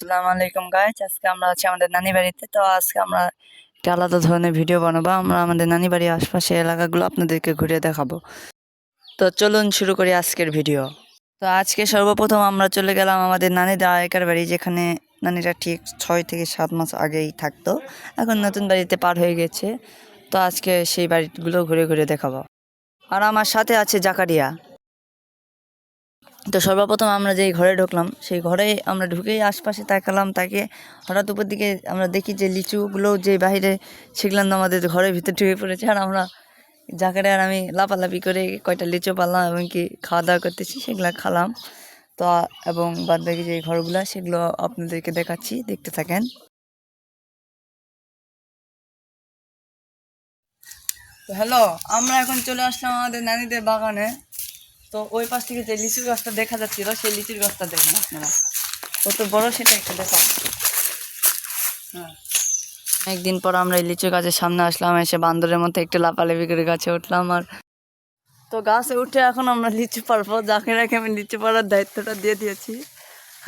আসসালামু আলাইকুম গাইজ আজকে আমরা আছি আমাদের নানি বাড়িতে। তো আজকে আমরা একটা আলাদা ধরনের ভিডিও বানাবো। আমরা আমাদের নানি বাড়ির আশপাশের এলাকাগুলো আপনাদেরকে ঘুরে দেখাবো। তো চলুন শুরু করি আজকের ভিডিও তো আজকে সর্বপ্রথম আমরা চলে গেলাম আমাদের নানিদের আগেকার বাড়ি, যেখানে নানিরা ঠিক ছয় থেকে সাত মাস আগেই থাকতো। এখন নতুন বাড়িতে পার হয়ে গেছে। তো আজকে সেই বাড়িগুলো ঘুরে ঘুরে দেখাবো। আর আমার সাথে আছে জাকারিয়া। তো সর্বপ্রথম আমরা যেই ঘরে ঢুকলাম, সেই ঘরে আমরা ঢুকেই আশপাশে তাকালাম তাকে হঠাৎ উপর দিকে আমরা দেখি যে লিচুগুলো যে বাইরে সেগুলো আমাদের ঘরের ভিতরে ঢুকে পড়েছে। আর আমরা জাকারে আর আমি লাপালাপি করে কয়টা লিচু পারলাম এবং কি খাওয়া দাওয়া করতেছি, সেগুলো খালাম। তো, এবং বাদ বাকি যে ঘরগুলো, সেগুলো আপনাদেরকে দেখাচ্ছি, দেখতে থাকেন। হ্যালো, আমরা এখন চলে আসলাম আমাদের নানিদের বাগানে। তো ওই পাশ থেকে যে লিচুর গাছটা দেখা যাচ্ছিল, সেই লিচুর গাছটা দেখুন আপনারা। কত বড় সেটা একটু দেখা হ্যাঁ। অনেকদিন পর আমরা এই লিচু গাছের সামনে আসলাম, এসে বান্দরের মধ্যে একটু লাপালাপি করে গাছে উঠলাম আর তো গাছে উঠে এখন আমরা লিচু পারব যাকে রেখে আমি লিচু পাড়ার দায়িত্বটা দিয়ে দিয়েছি।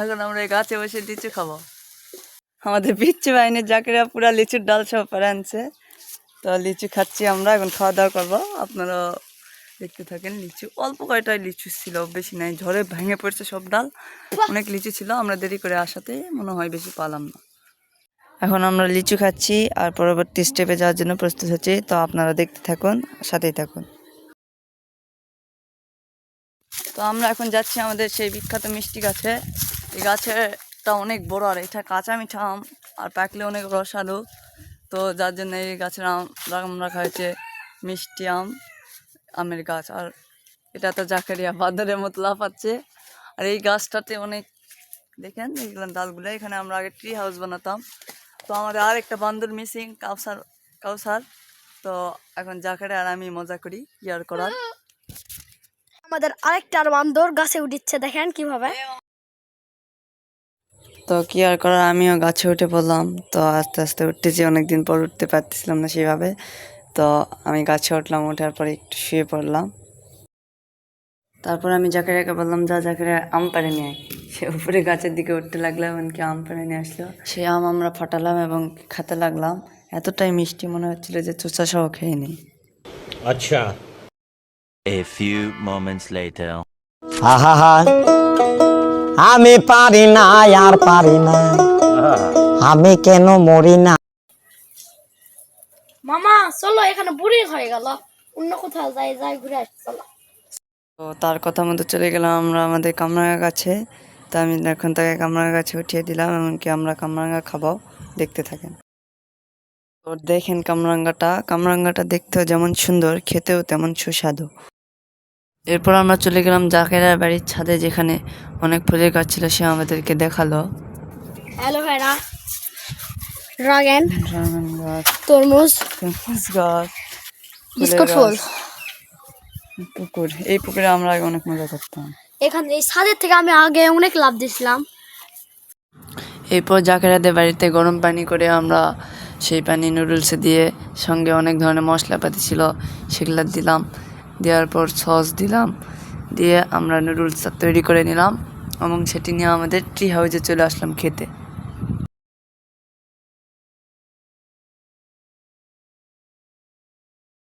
এখন আমরা এই গাছে বসে লিচু খাব। আমাদের পিচ্ছি বাহিনীর জাকিরা পুরা লিচুর ডাল সব পেরে আনছে। তো লিচু খাচ্ছি আমরা, এখন খাওয়া দাওয়া করব। আপনারা দেখতে থাকেন লিচু অল্প কয়টাই লিচু ছিল বেশি নাই ঝড়ে ভেঙে পড়ছে সব ডাল। অনেক লিচু ছিল আমরা দেরি করে আসাতে মনে হয় বেশি পালাম না। এখন আমরা লিচু খাচ্ছি আর পরবর্তী স্টেপে যাওয়ার জন্য প্রস্তুত হচ্ছি তো আপনারা দেখতে থাকুন সাথেই থাকুন। তো আমরা এখন যাচ্ছি আমাদের সেই বিখ্যাত মিষ্টি গাছে। এই গাছেটা অনেক বড় আর এটা কাঁচা মিঠা আম আর পাকলে অনেক রসালো। তো যার জন্য এই গাছের আম নাম রাখা হয়েছে মিষ্টি আম। আমের গাছ আর এটা তো জাকারিয়া বাদরের মতো লাফাচ্ছে। আর এই গাছটাতে অনেক দেখেন এইগুলো ডালগুলো? এখানে আমরা আগে ট্রি হাউস বানাতাম। তো আমাদের আর একটা বান্দর মিসিং কাউসার কাউসার। তো এখন জাকারে আর আমি মজা করি ইয়ার করার? আমাদের আরেকটার বান্দর গাছে উঠিচ্ছে দেখেন কীভাবে। তো কি আর করার আমিও গাছে উঠে পড়লাম। তো আস্তে আস্তে উঠতেছি অনেকদিন পর উঠতে পারতেছিলাম না সেভাবে তো আমি গাছে উঠলাম ওঠার পরে একটু শুয়ে পড়লাম। তারপর আমি জাকেরাকে বললাম যা জাকেরা আম পাড়ে নিয়ে সে উপরে গাছের দিকে উঠতে লাগল এমনকি আম পেড়ে নিয়ে আসলো। সে আম আমরা ফাটালাম এবং খেতে লাগলাম। এতটাই মিষ্টি মনে হচ্ছিল যে চোচা সহ খেয়ে নিই। আচ্ছা। A few moments later. আমি পারি না আর পারি না। আমি কেন মরি না? মামা চলো এখানে বুড়ি হয়ে গেল। অন্য কোথাও যাই যাই ঘুরে আসি চলো। তো তার কথা মতো চলে গেলাম আমরা আমাদের কামরাঙ্গা গাছে। তো আমি এখন তাকে কামরাঙ্গা গাছে উঠিয়ে দিলাম এমনকি আমরা কামরাঙ্গা খাবাও দেখতে থাকেন। তো দেখেন কামরাঙ্গাটা কামরাঙ্গাটা দেখতেও যেমন সুন্দর খেতেও তেমন সুস্বাদু। এরপর আমরা চলে গেলাম জাকেরার বাড়ির ছাদে যেখানে অনেক ফুলের গাছ ছিল সে আমাদেরকে দেখাল। হ্যালো ভাইরা। ড্রাগন ড্রাগন গাছ। তরমুজ। তরমুজ গাছ। বিস্কুট ফুল। পুকুর। এই পুকুরে আমরা আগে অনেক মজা করতাম। এখান এই ছাদের থেকে আমি আগে অনেক লাভ দিয়েছিলাম এরপর জাকেরাদের বাড়িতে গরম পানি করে আমরা সেই পানি নুডলসে দিয়ে সঙ্গে অনেক ধরনের মশলাপাতি ছিল সেগুলো দিলাম। দেওয়ার পর সস দিলাম। দিয়ে আমরা নুডলসটা তৈরি করে নিলাম এবং সেটি নিয়ে আমাদের ট্রি হাউসে চলে আসলাম খেতে।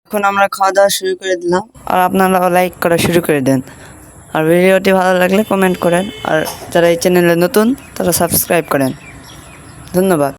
এখন আমরা খাওয়া দাওয়া শুরু করে দিলাম। আর আপনারাও লাইক করা শুরু করে দেন। আর ভিডিওটি ভালো লাগলে কমেন্ট করেন। আর যারা এই চ্যানেলে নতুন, তারা সাবস্ক্রাইব করেন। ধন্যবাদ।